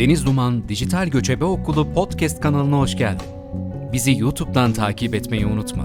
Deniz Duman Dijital Göçebe Okulu podcast kanalına hoş geldin. Bizi YouTube'dan takip etmeyi unutma.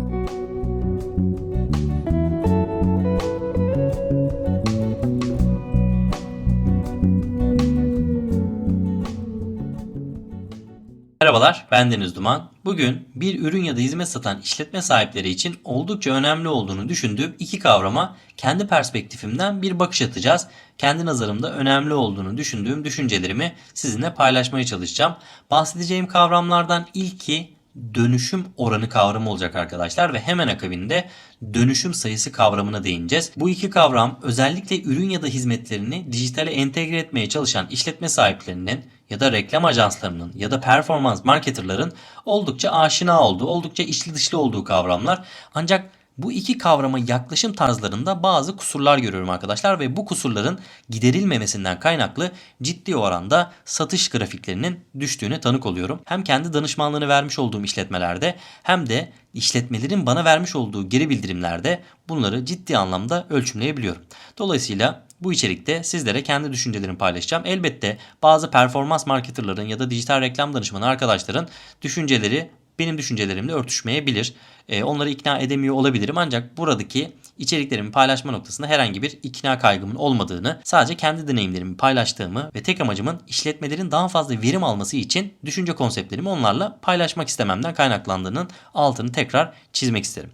Merhabalar, ben Deniz Duman. Bugün bir ürün ya da hizmet satan işletme sahipleri için oldukça önemli olduğunu düşündüğüm iki kavrama kendi perspektifimden bir bakış atacağız. Kendi nazarımda önemli olduğunu düşündüğüm düşüncelerimi sizinle paylaşmaya çalışacağım. Bahsedeceğim kavramlardan ilki dönüşüm oranı kavramı olacak arkadaşlar ve hemen akabinde dönüşüm sayısı kavramına değineceğiz. Bu iki kavram özellikle ürün ya da hizmetlerini dijitale entegre etmeye çalışan işletme sahiplerinin ya da reklam ajanslarının ya da performans marketerların oldukça aşina olduğu, oldukça içli dışlı olduğu kavramlar. Ancak bu iki kavrama yaklaşım tarzlarında bazı kusurlar görüyorum arkadaşlar ve bu kusurların giderilmemesinden kaynaklı ciddi oranda satış grafiklerinin düştüğüne tanık oluyorum. Hem kendi danışmanlığını vermiş olduğum işletmelerde hem de işletmelerin bana vermiş olduğu geri bildirimlerde bunları ciddi anlamda ölçümleyebiliyorum. Dolayısıyla bu içerikte sizlere kendi düşüncelerimi paylaşacağım. Elbette bazı performans marketerların ya da dijital reklam danışmanı arkadaşların düşünceleri benim düşüncelerimle örtüşmeyebilir. E, onları ikna edemiyor olabilirim ancak buradaki içeriklerimi paylaşma noktasında herhangi bir ikna kaygımın olmadığını, sadece kendi deneyimlerimi paylaştığımı ve tek amacımın işletmelerin daha fazla verim alması için düşünce konseptlerimi onlarla paylaşmak istememden kaynaklandığının altını tekrar çizmek isterim.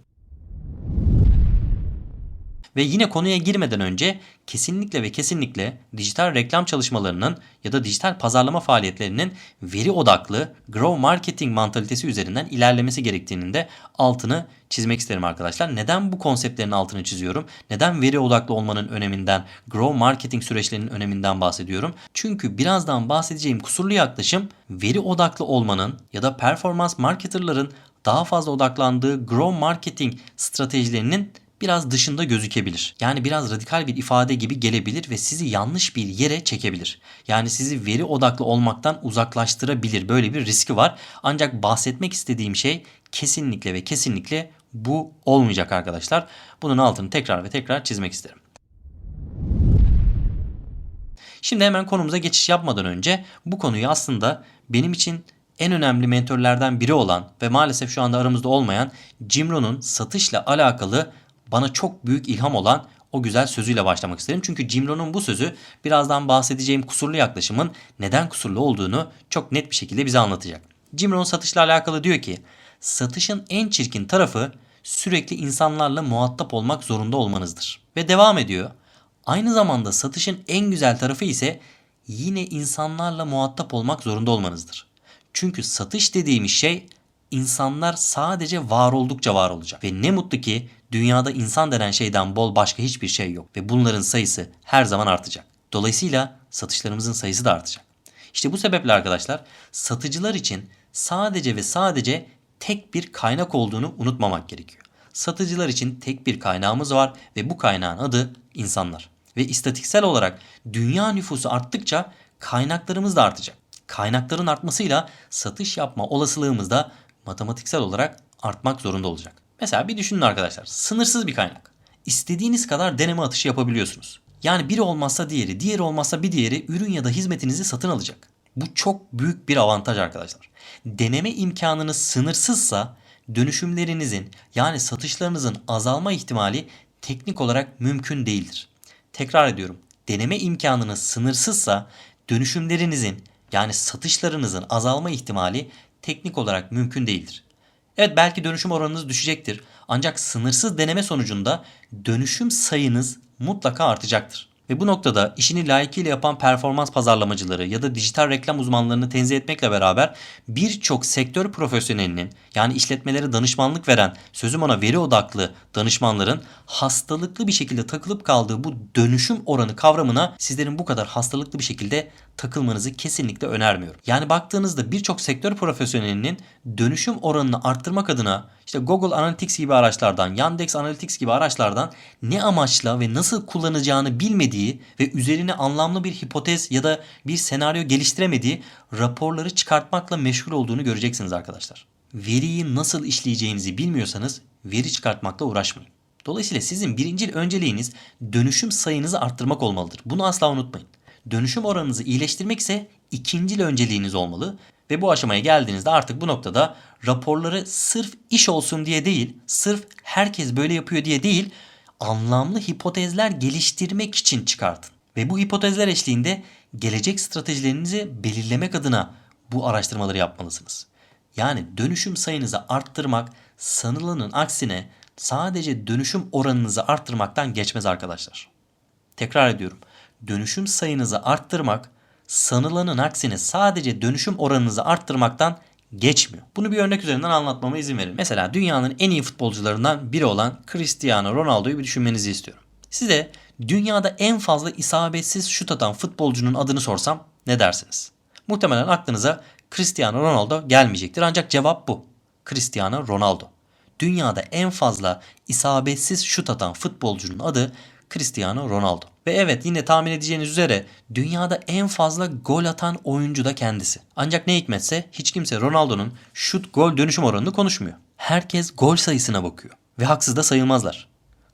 Ve yine konuya girmeden önce kesinlikle ve kesinlikle dijital reklam çalışmalarının ya da dijital pazarlama faaliyetlerinin veri odaklı grow marketing mantalitesi üzerinden ilerlemesi gerektiğinin de altını çizmek isterim arkadaşlar. Neden bu konseptlerin altını çiziyorum? Neden veri odaklı olmanın öneminden, grow marketing süreçlerinin öneminden bahsediyorum? Çünkü birazdan bahsedeceğim kusurlu yaklaşım veri odaklı olmanın ya da performans marketerların daha fazla odaklandığı grow marketing stratejilerinin biraz dışında gözükebilir. Yani biraz radikal bir ifade gibi gelebilir ve sizi yanlış bir yere çekebilir. Yani sizi veri odaklı olmaktan uzaklaştırabilir. Böyle bir riski var. Ancak bahsetmek istediğim şey kesinlikle ve kesinlikle bu olmayacak arkadaşlar. Bunun altını tekrar ve tekrar çizmek isterim. Şimdi hemen konumuza geçiş yapmadan önce bu konuyu aslında benim için en önemli mentörlerden biri olan ve maalesef şu anda aramızda olmayan Jim Rohn'un satışla alakalı bana çok büyük ilham olan o güzel sözüyle başlamak isterim. Çünkü Jim Rohn'un bu sözü birazdan bahsedeceğim kusurlu yaklaşımın neden kusurlu olduğunu çok net bir şekilde bize anlatacak. Jim Rohn satışla alakalı diyor ki satışın en çirkin tarafı sürekli insanlarla muhatap olmak zorunda olmanızdır. Ve devam ediyor. Aynı zamanda satışın en güzel tarafı ise yine insanlarla muhatap olmak zorunda olmanızdır. Çünkü satış dediğimiz şey insanlar sadece var oldukça var olacak. Ve ne mutlu ki dünyada insan denen şeyden bol başka hiçbir şey yok. Ve bunların sayısı her zaman artacak. Dolayısıyla satışlarımızın sayısı da artacak. İşte bu sebeple arkadaşlar satıcılar için sadece ve sadece tek bir kaynak olduğunu unutmamak gerekiyor. Satıcılar için tek bir kaynağımız var ve bu kaynağın adı insanlar. Ve istatiksel olarak dünya nüfusu arttıkça kaynaklarımız da artacak. Kaynakların artmasıyla satış yapma olasılığımız da matematiksel olarak artmak zorunda olacak. Mesela bir düşünün arkadaşlar. Sınırsız bir kaynak. İstediğiniz kadar deneme atışı yapabiliyorsunuz. Yani biri olmazsa diğeri, diğeri olmazsa bir diğeri ürün ya da hizmetinizi satın alacak. Bu çok büyük bir avantaj arkadaşlar. Deneme imkanınız sınırsızsa dönüşümlerinizin yani satışlarınızın azalma ihtimali teknik olarak mümkün değildir. Tekrar ediyorum. Deneme imkanınız sınırsızsa dönüşümlerinizin yani satışlarınızın azalma ihtimali teknik olarak mümkün değildir. Evet belki dönüşüm oranınız düşecektir. Ancak sınırsız deneme sonucunda dönüşüm sayınız mutlaka artacaktır. Ve bu noktada işini layıkıyla yapan performans pazarlamacıları ya da dijital reklam uzmanlarını tenzih etmekle beraber birçok sektör profesyonelinin yani işletmelere danışmanlık veren sözüm ona veri odaklı danışmanların hastalıklı bir şekilde takılıp kaldığı bu dönüşüm oranı kavramına sizlerin bu kadar hastalıklı bir şekilde takılmanızı kesinlikle önermiyorum. Yani baktığınızda birçok sektör profesyonelinin dönüşüm oranını arttırmak adına işte Google Analytics gibi araçlardan, Yandex Analytics gibi araçlardan ne amaçla ve nasıl kullanacağını bilmediği ve üzerine anlamlı bir hipotez ya da bir senaryo geliştiremediği raporları çıkartmakla meşgul olduğunu göreceksiniz arkadaşlar. Veriyi nasıl işleyeceğinizi bilmiyorsanız veri çıkartmakla uğraşmayın. Dolayısıyla sizin birincil önceliğiniz dönüşüm sayınızı arttırmak olmalıdır. Bunu asla unutmayın. Dönüşüm oranınızı iyileştirmek ise ikincil önceliğiniz olmalı. Ve bu aşamaya geldiğinizde artık bu noktada raporları sırf iş olsun diye değil, sırf herkes böyle yapıyor diye değil, anlamlı hipotezler geliştirmek için çıkartın. Ve bu hipotezler eşliğinde gelecek stratejilerinizi belirlemek adına bu araştırmaları yapmalısınız. Yani dönüşüm sayınızı arttırmak sanılanın aksine sadece dönüşüm oranınızı arttırmaktan geçmez arkadaşlar. Tekrar ediyorum. Dönüşüm sayınızı arttırmak sanılanın aksine sadece dönüşüm oranınızı arttırmaktan geçmiyor. Bunu bir örnek üzerinden anlatmama izin verin. Mesela dünyanın en iyi futbolcularından biri olan Cristiano Ronaldo'yu bir düşünmenizi istiyorum. Size dünyada en fazla isabetsiz şut atan futbolcunun adını sorsam ne dersiniz? Muhtemelen aklınıza Cristiano Ronaldo gelmeyecektir ancak cevap bu. Cristiano Ronaldo. Dünyada en fazla isabetsiz şut atan futbolcunun adı Cristiano Ronaldo. Ve evet yine tahmin edeceğiniz üzere dünyada en fazla gol atan oyuncu da kendisi. Ancak ne hikmetse hiç kimse Ronaldo'nun şut gol dönüşüm oranını konuşmuyor. Herkes gol sayısına bakıyor ve haksız da sayılmazlar.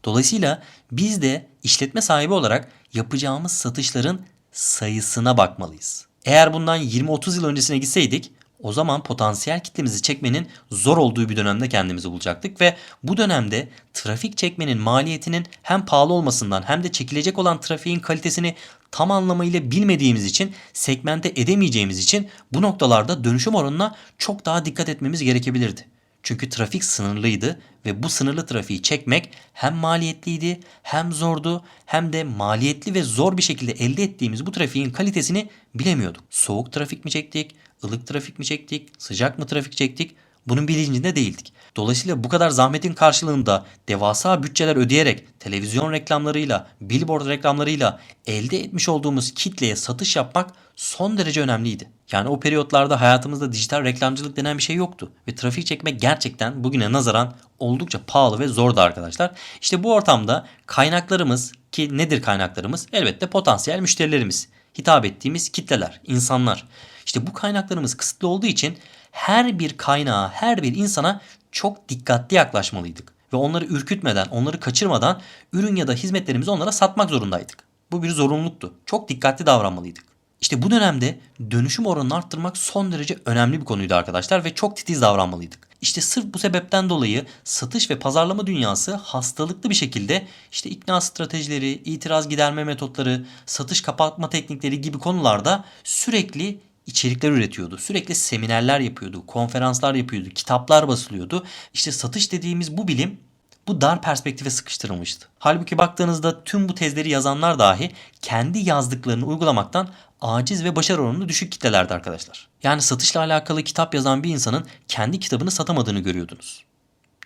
Dolayısıyla biz de işletme sahibi olarak yapacağımız satışların sayısına bakmalıyız. Eğer bundan 20-30 yıl öncesine gitseydik o zaman potansiyel kitlemizi çekmenin zor olduğu bir dönemde kendimizi bulacaktık ve bu dönemde trafik çekmenin maliyetinin hem pahalı olmasından hem de çekilecek olan trafiğin kalitesini tam anlamıyla bilmediğimiz için segmente edemeyeceğimiz için bu noktalarda dönüşüm oranına çok daha dikkat etmemiz gerekebilirdi. Çünkü trafik sınırlıydı ve bu sınırlı trafiği çekmek hem maliyetliydi hem zordu hem de maliyetli ve zor bir şekilde elde ettiğimiz bu trafiğin kalitesini bilemiyorduk. Soğuk trafik mi çektik, ılık trafik mi çektik, sıcak mı trafik çektik bunun bilincinde değildik. Dolayısıyla bu kadar zahmetin karşılığında devasa bütçeler ödeyerek televizyon reklamlarıyla, billboard reklamlarıyla elde etmiş olduğumuz kitleye satış yapmak son derece önemliydi. Yani o periyotlarda hayatımızda dijital reklamcılık denen bir şey yoktu. Ve trafik çekmek gerçekten bugüne nazaran oldukça pahalı ve zordu arkadaşlar. İşte bu ortamda kaynaklarımız ki nedir kaynaklarımız? Elbette potansiyel müşterilerimiz. Hitap ettiğimiz kitleler, insanlar. İşte bu kaynaklarımız kısıtlı olduğu için her bir kaynağa, her bir insana çok dikkatli yaklaşmalıydık. Ve onları ürkütmeden, onları kaçırmadan ürün ya da hizmetlerimizi onlara satmak zorundaydık. Bu bir zorunluluktu. Çok dikkatli davranmalıydık. İşte bu dönemde dönüşüm oranını arttırmak son derece önemli bir konuydu arkadaşlar ve çok titiz davranmalıydık. İşte sırf bu sebepten dolayı satış ve pazarlama dünyası hastalıklı bir şekilde işte ikna stratejileri, itiraz giderme metotları, satış kapatma teknikleri gibi konularda sürekli içerikler üretiyordu. Sürekli seminerler yapıyordu, konferanslar yapıyordu, kitaplar basılıyordu. İşte satış dediğimiz bu bilim bu dar perspektife sıkıştırılmıştı. Halbuki baktığınızda tüm bu tezleri yazanlar dahi kendi yazdıklarını uygulamaktan aciz ve başarı oranı düşük kitlelerdi arkadaşlar. Yani satışla alakalı kitap yazan bir insanın kendi kitabını satamadığını görüyordunuz.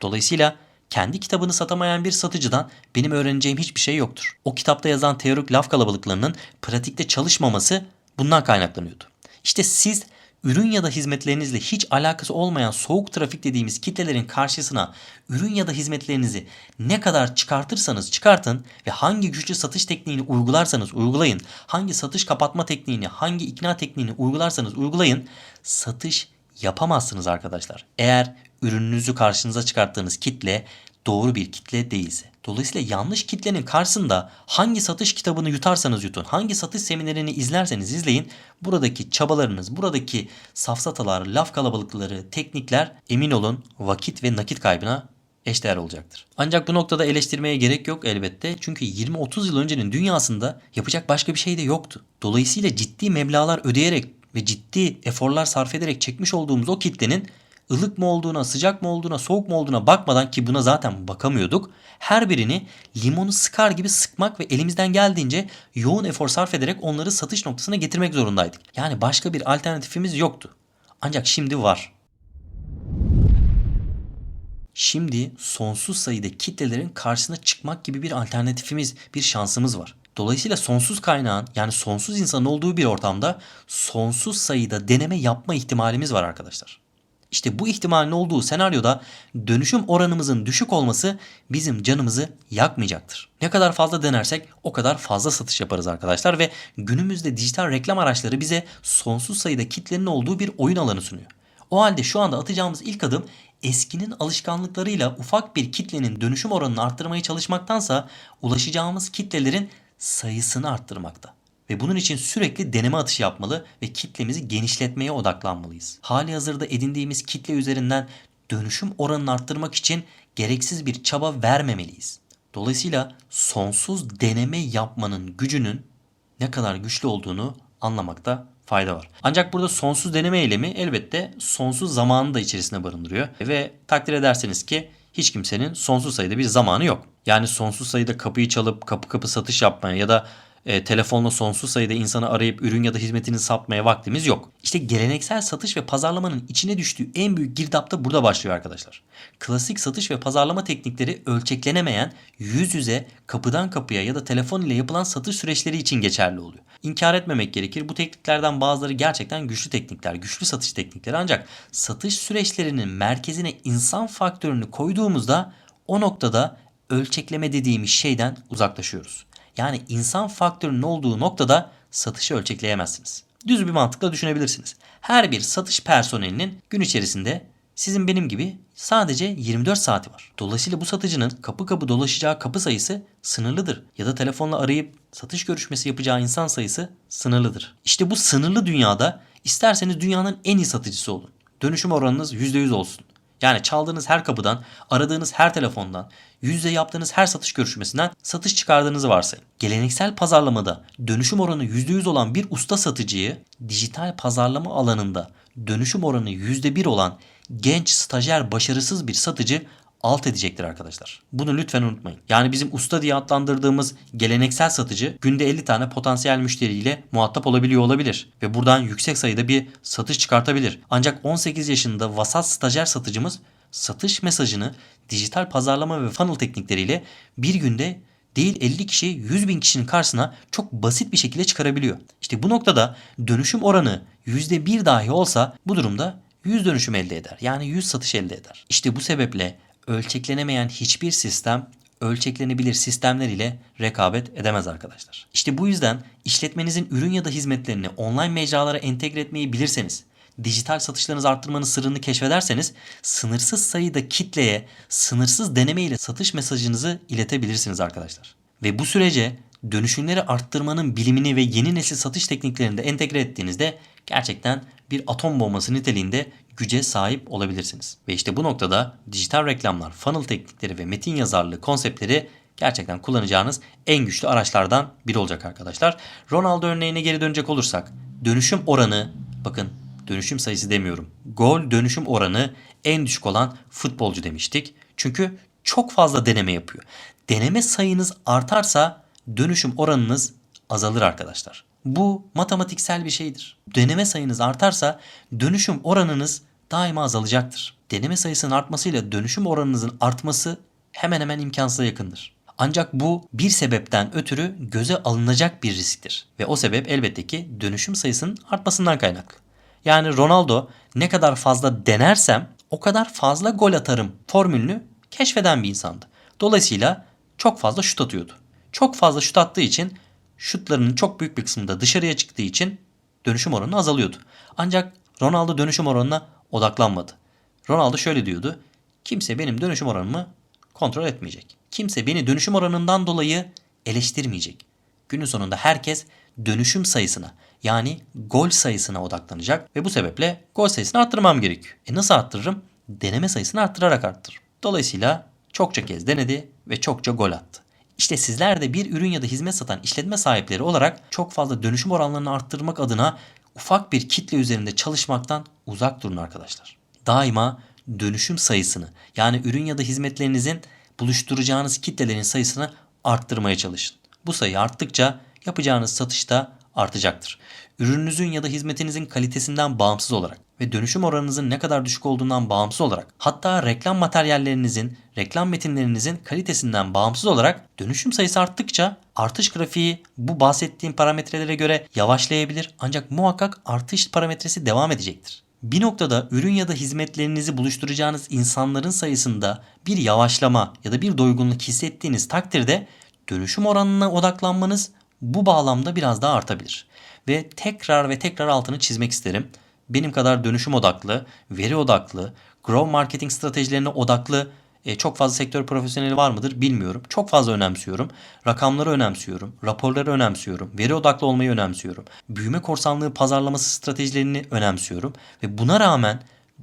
Dolayısıyla kendi kitabını satamayan bir satıcıdan benim öğreneceğim hiçbir şey yoktur. O kitapta yazan teorik laf kalabalıklarının pratikte çalışmaması bundan kaynaklanıyordu. İşte siz ürün ya da hizmetlerinizle hiç alakası olmayan soğuk trafik dediğimiz kitlelerin karşısına ürün ya da hizmetlerinizi ne kadar çıkartırsanız çıkartın ve hangi güçlü satış tekniğini uygularsanız uygulayın, hangi satış kapatma tekniğini, hangi ikna tekniğini uygularsanız uygulayın, satış yapamazsınız arkadaşlar. Eğer ürününüzü karşınıza çıkarttığınız kitle doğru bir kitle değilse. Dolayısıyla yanlış kitlenin karşısında hangi satış kitabını yutarsanız yutun, hangi satış seminerini izlerseniz izleyin, buradaki çabalarınız, buradaki safsatalar, laf kalabalıkları, teknikler emin olun vakit ve nakit kaybına eşdeğer olacaktır. Ancak bu noktada eleştirmeye gerek yok elbette. Çünkü 20-30 yıl öncenin dünyasında yapacak başka bir şey de yoktu. Dolayısıyla ciddi meblalar ödeyerek ve ciddi eforlar sarf ederek çekmiş olduğumuz o kitlenin ılık mı olduğuna, sıcak mı olduğuna, soğuk mu olduğuna bakmadan ki buna zaten bakamıyorduk. Her birini limonu sıkar gibi sıkmak ve elimizden geldiğince yoğun efor sarf ederek onları satış noktasına getirmek zorundaydık. Yani başka bir alternatifimiz yoktu. Ancak şimdi var. Şimdi sonsuz sayıda kitlelerin karşısına çıkmak gibi bir alternatifimiz, bir şansımız var. Dolayısıyla sonsuz kaynağın yani sonsuz insanın olduğu bir ortamda sonsuz sayıda deneme yapma ihtimalimiz var arkadaşlar. İşte bu ihtimalin olduğu senaryoda dönüşüm oranımızın düşük olması bizim canımızı yakmayacaktır. Ne kadar fazla denersek o kadar fazla satış yaparız arkadaşlar ve günümüzde dijital reklam araçları bize sonsuz sayıda kitlenin olduğu bir oyun alanı sunuyor. O halde şu anda atacağımız ilk adım eskinin alışkanlıklarıyla ufak bir kitlenin dönüşüm oranını arttırmaya çalışmaktansa ulaşacağımız kitlelerin sayısını arttırmakta. Ve bunun için sürekli deneme atışı yapmalı ve kitlemizi genişletmeye odaklanmalıyız. Hali hazırda edindiğimiz kitle üzerinden dönüşüm oranını arttırmak için gereksiz bir çaba vermemeliyiz. Dolayısıyla sonsuz deneme yapmanın gücünün ne kadar güçlü olduğunu anlamakta fayda var. Ancak burada sonsuz deneme eylemi elbette sonsuz zamanı da içerisine barındırıyor ve takdir ederseniz ki hiç kimsenin sonsuz sayıda bir zamanı yok. Yani sonsuz sayıda kapıyı çalıp kapı kapı satış yapmaya ya da e, telefonla sonsuz sayıda insanı arayıp ürün ya da hizmetini satmaya vaktimiz yok. İşte geleneksel satış ve pazarlamanın içine düştüğü en büyük girdap da burada başlıyor arkadaşlar. Klasik satış ve pazarlama teknikleri ölçeklenemeyen yüz yüze kapıdan kapıya ya da telefon ile yapılan satış süreçleri için geçerli oluyor. İnkar etmemek gerekir. Bu tekniklerden bazıları gerçekten güçlü teknikler, güçlü satış teknikleri ancak satış süreçlerinin merkezine insan faktörünü koyduğumuzda o noktada ölçekleme dediğimiz şeyden uzaklaşıyoruz. Yani insan faktörünün olduğu noktada satışı ölçekleyemezsiniz. Düz bir mantıkla düşünebilirsiniz. Her bir satış personelinin gün içerisinde sizin benim gibi sadece 24 saati var. Dolayısıyla bu satıcının kapı kapı dolaşacağı kapı sayısı sınırlıdır. Ya da telefonla arayıp satış görüşmesi yapacağı insan sayısı sınırlıdır. İşte bu sınırlı dünyada isterseniz dünyanın en iyi satıcısı olun. Dönüşüm oranınız %100 olsun. Yani çaldığınız her kapıdan, aradığınız her telefondan, yüzde yaptığınız her satış görüşmesinden satış çıkardığınızı varsayın. Geleneksel pazarlamada dönüşüm oranı %100 olan bir usta satıcıyı dijital pazarlama alanında dönüşüm oranı %1 olan genç stajyer başarısız bir satıcı alt edecektir arkadaşlar. Bunu lütfen unutmayın. Yani bizim usta diye adlandırdığımız geleneksel satıcı günde 50 tane potansiyel müşteriyle muhatap olabiliyor olabilir ve buradan yüksek sayıda bir satış çıkartabilir. Ancak 18 yaşında vasat stajyer satıcımız satış mesajını dijital pazarlama ve funnel teknikleriyle bir günde değil 50 kişi 100 bin kişinin karşısına çok basit bir şekilde çıkarabiliyor. İşte bu noktada dönüşüm oranı %1 dahi olsa bu durumda 100 dönüşüm elde eder. Yani 100 satış elde eder. İşte bu sebeple ölçeklenemeyen hiçbir sistem ölçeklenebilir sistemler ile rekabet edemez arkadaşlar. İşte bu yüzden işletmenizin ürün ya da hizmetlerini online mecralara entegre etmeyi bilirseniz, dijital satışlarınızı arttırmanın sırrını keşfederseniz sınırsız sayıda kitleye sınırsız deneme ile satış mesajınızı iletebilirsiniz arkadaşlar. Ve bu sürece dönüşümleri arttırmanın bilimini ve yeni nesil satış tekniklerini de entegre ettiğinizde gerçekten bir atom bombası niteliğinde güce sahip olabilirsiniz. Ve işte bu noktada dijital reklamlar, funnel teknikleri ve metin yazarlığı konseptleri gerçekten kullanacağınız en güçlü araçlardan biri olacak arkadaşlar. Ronaldo örneğine geri dönecek olursak dönüşüm oranı bakın dönüşüm sayısı demiyorum. Gol dönüşüm oranı en düşük olan futbolcu demiştik. Çünkü çok fazla deneme yapıyor. Deneme sayınız artarsa dönüşüm oranınız azalır arkadaşlar. Bu matematiksel bir şeydir. Deneme sayınız artarsa dönüşüm oranınız daima azalacaktır. Deneme sayısının artmasıyla dönüşüm oranınızın artması hemen hemen imkansıza yakındır. Ancak bu bir sebepten ötürü göze alınacak bir risktir. Ve o sebep elbette ki dönüşüm sayısının artmasından kaynaklı. Yani Ronaldo ne kadar fazla denersem o kadar fazla gol atarım formülünü keşfeden bir insandı. Dolayısıyla çok fazla şut atıyordu. Çok fazla şut attığı için şutlarının çok büyük bir kısmında dışarıya çıktığı için dönüşüm oranı azalıyordu. Ancak Ronaldo dönüşüm oranına odaklanmadı. Ronaldo şöyle diyordu. Kimse benim dönüşüm oranımı kontrol etmeyecek. Kimse beni dönüşüm oranından dolayı eleştirmeyecek. Günün sonunda herkes dönüşüm sayısına yani gol sayısına odaklanacak ve bu sebeple gol sayısını arttırmam gerekiyor. E nasıl arttırırım? Deneme sayısını arttırarak arttırırım. Dolayısıyla çokça kez denedi ve çokça gol attı. İşte sizler de bir ürün ya da hizmet satan işletme sahipleri olarak çok fazla dönüşüm oranlarını arttırmak adına ufak bir kitle üzerinde çalışmaktan uzak durun arkadaşlar. Daima dönüşüm sayısını yani ürün ya da hizmetlerinizin buluşturacağınız kitlelerin sayısını arttırmaya çalışın. Bu sayı arttıkça yapacağınız satış da artacaktır. Ürününüzün ya da hizmetinizin kalitesinden bağımsız olarak ve dönüşüm oranınızın ne kadar düşük olduğundan bağımsız olarak hatta reklam materyallerinizin, reklam metinlerinizin kalitesinden bağımsız olarak dönüşüm sayısı arttıkça artış grafiği bu bahsettiğim parametrelere göre yavaşlayabilir ancak muhakkak artış parametresi devam edecektir. Bir noktada ürün ya da hizmetlerinizi buluşturacağınız insanların sayısında bir yavaşlama ya da bir doygunluk hissettiğiniz takdirde dönüşüm oranına odaklanmanız bu bağlamda biraz daha artabilir. Ve tekrar ve tekrar altını çizmek isterim. Benim kadar dönüşüm odaklı, veri odaklı, grow marketing stratejilerine odaklı E, çok fazla sektör profesyoneli var mıdır bilmiyorum. Çok fazla önemsiyorum. Rakamları önemsiyorum. Raporları önemsiyorum. Veri odaklı olmayı önemsiyorum. Büyüme korsanlığı pazarlaması stratejilerini önemsiyorum. Ve buna rağmen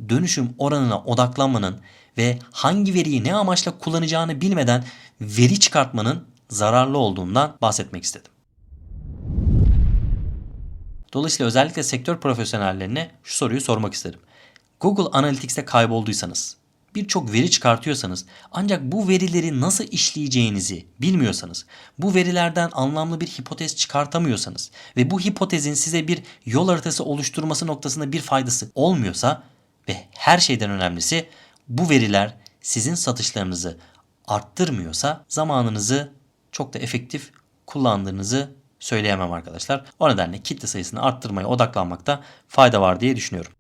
dönüşüm oranına odaklanmanın ve hangi veriyi ne amaçla kullanacağını bilmeden veri çıkartmanın zararlı olduğundan bahsetmek istedim. Dolayısıyla özellikle sektör profesyonellerine şu soruyu sormak isterim. Google Analytics'te kaybolduysanız, birçok veri çıkartıyorsanız ancak bu verileri nasıl işleyeceğinizi bilmiyorsanız, bu verilerden anlamlı bir hipotez çıkartamıyorsanız ve bu hipotezin size bir yol haritası oluşturması noktasında bir faydası olmuyorsa ve her şeyden önemlisi bu veriler sizin satışlarınızı arttırmıyorsa zamanınızı çok da efektif kullandığınızı söyleyemem arkadaşlar. O nedenle kitle sayısını arttırmaya odaklanmakta fayda var diye düşünüyorum.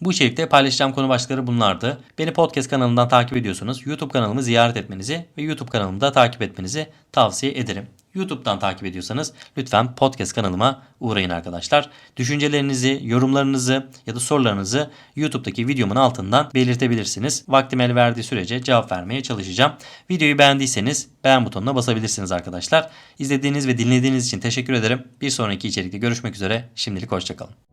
Bu içerikte paylaşacağım konu başlıkları bunlardı. Beni podcast kanalından takip ediyorsanız YouTube kanalımı ziyaret etmenizi ve YouTube kanalımı da takip etmenizi tavsiye ederim. YouTube'dan takip ediyorsanız lütfen podcast kanalıma uğrayın arkadaşlar. Düşüncelerinizi, yorumlarınızı ya da sorularınızı YouTube'daki videomun altından belirtebilirsiniz. Vaktim el verdiği sürece cevap vermeye çalışacağım. Videoyu beğendiyseniz beğen butonuna basabilirsiniz arkadaşlar. İzlediğiniz ve dinlediğiniz için teşekkür ederim. Bir sonraki içerikte görüşmek üzere. Şimdilik hoşçakalın.